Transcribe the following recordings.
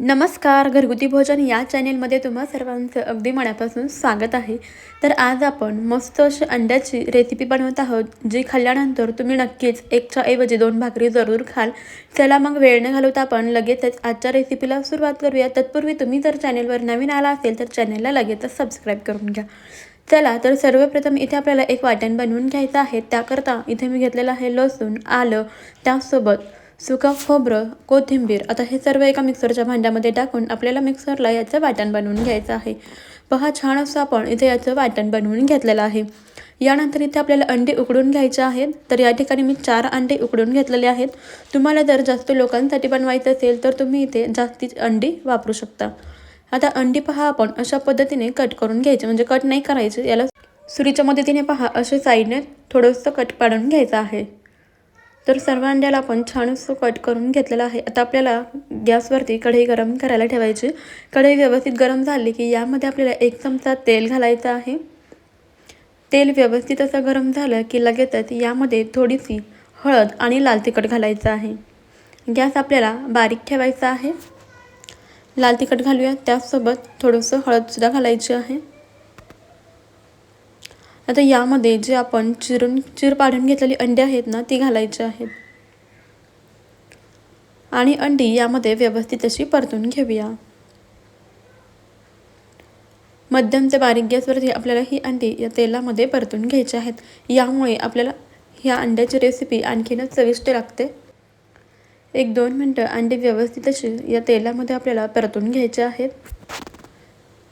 नमस्कार घरगुती भोजन या चॅनेलमध्ये तुम्हा सर्वांचं अगदी मनापासून स्वागत आहे. तर आज आपण मस्त अशी अंड्याची रेसिपी बनवत आहोत जी खाल्ल्यानंतर तुम्ही नक्कीच एकच्या ऐवजी दोन भाकरी जरूर खाल. चला मग वेळ न घालवता आपण लगेचच आजच्या रेसिपीला सुरुवात करूया. तत्पूर्वी तुम्ही जर चॅनेलवर नवीन आला असेल तर चॅनेलला लगेचच सबस्क्राईब करून घ्या. चला तर सर्वप्रथम इथे आपल्याला एक वाटण बनवून घ्यायचं आहे. त्याकरता इथे मी घेतलेलं आहे लसूण आलं. त्यासोबत सुका खोबरं कोथिंबीर आता हे सर्व एका मिक्सरच्या भांड्यामध्ये टाकून आपल्याला मिक्सरला याचं वाटण बनवून घ्यायचं आहे. पहा छान असं आपण इथे याचं वाटण बनवून घेतलेलं आहे. यानंतर इथे आपल्याला अंडी उकडून घ्यायचे आहेत. तर या ठिकाणी मी चार अंडे उकडून घेतलेले आहेत. तुम्हाला जर जास्त लोकांसाठी बनवायचं असेल तर तुम्ही इथे जास्तीच अंडी वापरू शकता. आता अंडी पहा आपण अशा पद्धतीने कट करून घ्यायचे म्हणजे कट नाही करायचे याला सुरीच्या मदतीने पहा असे साईडने थोडंसं कट पाडून घ्यायचं आहे. तर सर्व अंड्याला आपण छान असं कट करून घेतलेलं आहे. आता आपल्याला गॅसवरती कढई गरम करायला ठेवायची. कढई व्यवस्थित गरम झाली की यामध्ये आपल्याला एक चमचा तेल घालायचं आहे. तेल व्यवस्थित असं गरम झालं की लगेचच यामध्ये थोडीशी हळद आणि लाल तिखट घालायचं आहे. गॅस आपल्याला बारीक ठेवायचा आहे. लाल तिखट घालूया त्याचसोबत थोडंसं हळदसुद्धा घालायची आहे. आता यामध्ये जे आपण चिरून चिर पाडून घेतलेली अंडी आहेत ना ती घालायची आहेत. आणि अंडी यामध्ये व्यवस्थित अशी परतून घेऊया. मध्यम ते बारीक गॅसवरती आपल्याला ही अंडी या तेलामध्ये परतून घ्यायची आहेत. यामुळे आपल्याला ह्या अंड्याची रेसिपी आणखीनच चविष्ट लागते. एक दोन मिनटं अंडी व्यवस्थित अशी या तेलामध्ये आपल्याला परतून घ्यायचे आहेत.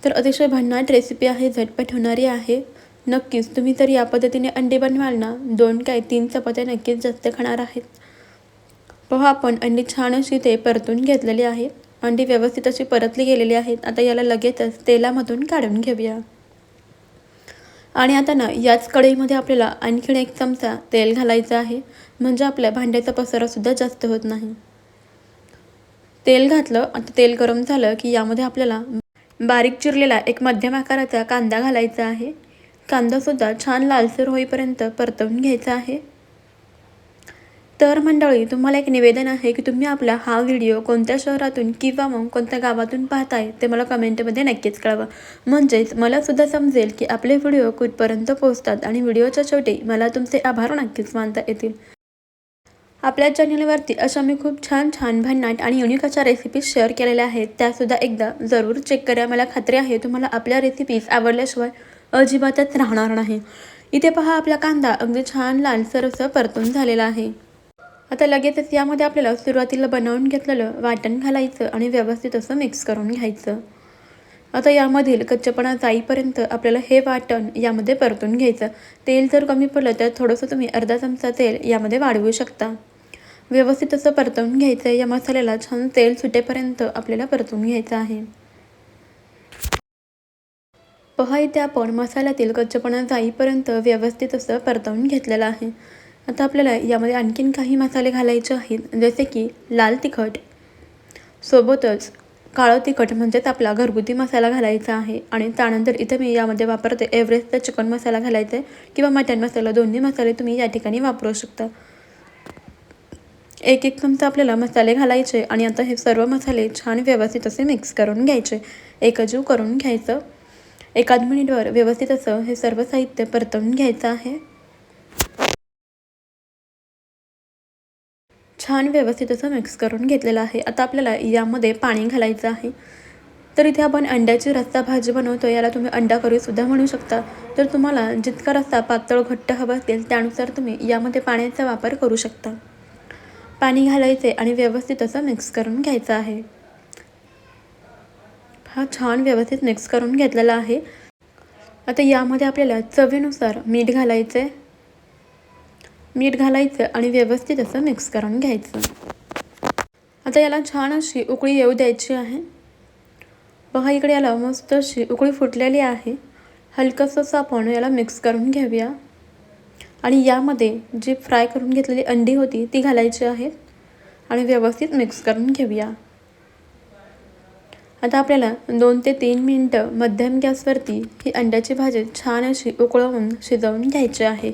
तर अतिशय भन्नाट रेसिपी आहे झटपट होणारी आहे. नक्कीच तुम्ही तर या पद्धतीने अंडी बनवाल ना? दोन काय तीन चपात्या नक्कीच जास्त खाणार आहेत. पहा आपण अंडी छान अशी ते परतून घेतलेली आहेत अंडी व्यवस्थित अशी परतली गेलेली आहेत. आता याला लगेचच तेलामधून काढून घेऊया. आणि आता ना याच कढईमध्ये आपल्याला आणखीन एक चमचा तेल घालायचं आहे. म्हणजे आपल्या भांड्याचा पसारासुद्धा जास्त होत नाही. तेल घातलं आता तेल गरम झालं की यामध्ये आपल्याला बारीक चिरलेला एक मध्यम आकाराचा कांदा घालायचा आहे. कांदासुद्धा छान लालसर होईपर्यंत परतवून घ्यायचा आहे. तर मंडळी तुम्हाला एक निवेदन आहे की तुम्ही आपला हा व्हिडिओ कोणत्या शहरातून किंवा मग कोणत्या गावातून पाहताय ते मला कमेंटमध्ये नक्कीच कळवा. म्हणजेच मलासुद्धा समजेल की आपले व्हिडिओ कुठपर्यंत पोहोचतात आणि व्हिडिओच्या शेवटी मला तुमचे आभार नक्कीच मानता येतील. आपल्या चॅनलवरती अशा मी खूप छान छान भन्नाट आणि युनिक अशा रेसिपीज शेअर केलेल्या आहेत त्यासुद्धा एकदा जरूर चेक करा. मला खात्री आहे तुम्हाला आपल्या रेसिपीज आवडल्याशिवाय अजिबातच राहणार नाही. इथे पहा आपला कांदा अगदी छान लालसर असं परतून झालेला आहे. आता लगेचच यामध्ये आपल्याला सुरुवातीला बनवून घेतलेलं वाटण घालायचं आणि व्यवस्थित असं मिक्स करून घ्यायचं. आता यामधील कच्चेपणा जाईपर्यंत आपल्याला हे वाटण यामध्ये परतून घ्यायचं. तेल जर कमी पडलं तर थोडंसं तुम्ही अर्धा चमचा तेल यामध्ये वाढवू शकता. व्यवस्थित असं परतवून घ्यायचं. या मसाल्याला छान तेल सुटेपर्यंत आपल्याला परतून घ्यायचं आहे. पहा इथे आपण मसाल्यातील कच्चपणा जाईपर्यंत व्यवस्थित असं परतवून घेतलेलं आहे. आता आपल्याला यामध्ये आणखीन काही मसाले घालायचे आहेत जसे की लाल तिखट. सोबतच काळं तिखट म्हणजेच आपला घरगुती मसाला घालायचा आहे आणि त्यानंतर इथे मी यामध्ये वापरते एव्हरेस्टचा चिकन मसाला घालायचा आहे किंवा मटन मसाला दोन्ही मसाले तुम्ही या ठिकाणी वापरू शकता. एक एक चमचा आपल्याला मसाले घालायचे आणि आता हे सर्व मसाले छान व्यवस्थित असे मिक्स करून घ्यायचे. एकजीव करून घ्यायचं. एकाद मिनिटवर व्यवस्थित असं हे सर्व साहित्य परतवून घ्यायचं आहे. छान व्यवस्थित असं मिक्स करून घेतलेलं आहे. आता आपल्याला यामध्ये पाणी घालायचं आहे. तर इथे आपण अंड्याची रस्सा भाजी बनवतो याला तुम्ही अंडा करीसुद्धा म्हणू शकता. तर तुम्हाला जितका रस्सा पातळ घट्ट हवा असेल त्यानुसार तुम्ही यामध्ये पाण्याचा वापर करू शकता. पाणी घालायचे आणि व्यवस्थित असं मिक्स करून घ्यायचं आहे. हा छान व्यवस्थित मिक्स करून घेतलेला आहे. आता यामध्ये आपल्याला चवीनुसार मीठ घालायचं. आहे मीठ घालायचं आणि व्यवस्थित असं मिक्स करून घ्यायचं. आता याला छान अशी उकळी येऊ द्यायची आहे. बघा इकडे याला मस्त अशी उकळी फुटलेली आहे. हलकंसं आपण याला मिक्स करून घेऊया. आणि यामध्ये जी फ्राय करून घेतलेली अंडी होती ती घालायची आहेत आणि व्यवस्थित मिक्स करून घेऊया. आता आपल्याला दोन ते तीन मिनटं मध्यम गॅसवरती ही अंड्याची भाजी छान अशी उकळवून शिजवून घ्यायची आहे.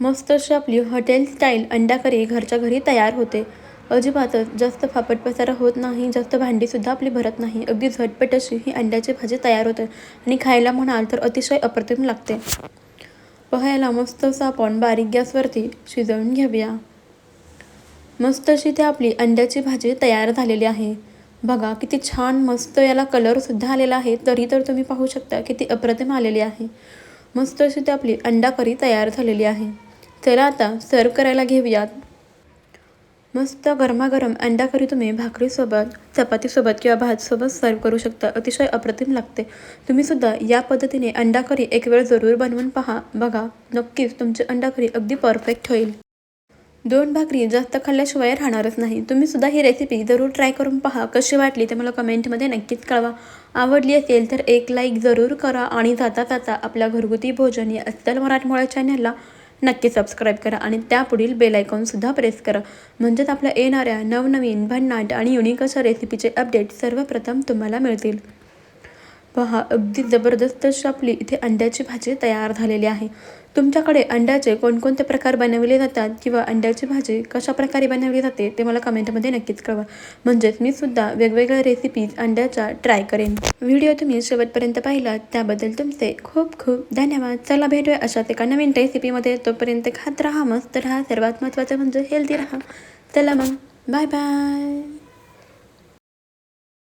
मस्त अशी आपली हॉटेल स्टाईल अंडा करी घरच्या घरी तयार होते. अजिबातच जास्त फापट पसारा होत नाही जास्त भांडीसुद्धा आपली भरत नाही. अगदी झटपट अशी ही अंड्याची भाजी तयार होते आणि खायला म्हणाल तर अतिशय अप्रतिम लागते. पोह्याला मस्त असं आपण बारीक गॅसवरती शिजवून घेऊया. मस्त अशी ती आपली अंड्याची भाजी तयार झालेली आहे. बघा किती छान मस्त याला कलरसुद्धा आलेला आहे. तरी तर तुम्ही पाहू शकता किती अप्रतिम आलेली आहे. मस्त अशी ती आपली अंडा करी तयार झालेली आहे. चला आता सर्व करायला घेऊयात. मस्त गरमागरम अंडा करी तुम्ही भाकरीसोबत चपातीसोबत किंवा भातसोबत सर्व करू शकता. अतिशय अप्रतिम लागते. तुम्हीसुद्धा या पद्धतीने अंडा करी एक वेळ जरूर बनवून पहा. बघा नक्कीच तुमची अंडा करी अगदी परफेक्ट होईल. दोन भाकरी जास्त खाल्ल्याशिवाय राहणारच नाही. तुम्ही सुद्धा ही रेसिपी जरूर ट्राय करून पहा. कशी वाटली ते मला कमेंटमध्ये नक्कीच कळवा. आवडली असेल तर एक लाईक जरूर करा आणि जाता जाता आपल्या घरगुती भोजन या अस्सल मराठमोळ्या चॅनलला नक्की सबस्क्राईब करा आणि त्यापुढील बेलायकॉनसुद्धा प्रेस करा. म्हणजेच आपल्या येणाऱ्या नवनवीन भन्नाट आणि युनिक अशा रेसिपीचे अपडेट सर्वप्रथम तुम्हाला मिळतील. पहा अगदी जबरदस्त अशी आपली इथे अंड्याची भाजी तयार झालेली आहे. तुमच्याकडे अंड्याचे कोणकोणते प्रकार बनवले जातात किंवा अंड्याची भाजी कशा प्रकारे बनवली जाते ते मला कमेंटमध्ये नक्कीच कळवा. म्हणजेच मी सुद्धा वेगवेगळ्या रेसिपीज अंड्याच्या ट्राय करेन. व्हिडिओ तुम्ही शेवटपर्यंत पाहिलात त्याबद्दल तुमचे खूप खूप धन्यवाद. चला भेटूया अशाच एका नवीन रेसिपीमध्ये तोपर्यंत खात राहा मस्त राहा. सर्वात महत्त्वाचं म्हणजे हेल्दी राहा. चला मग. Bye bye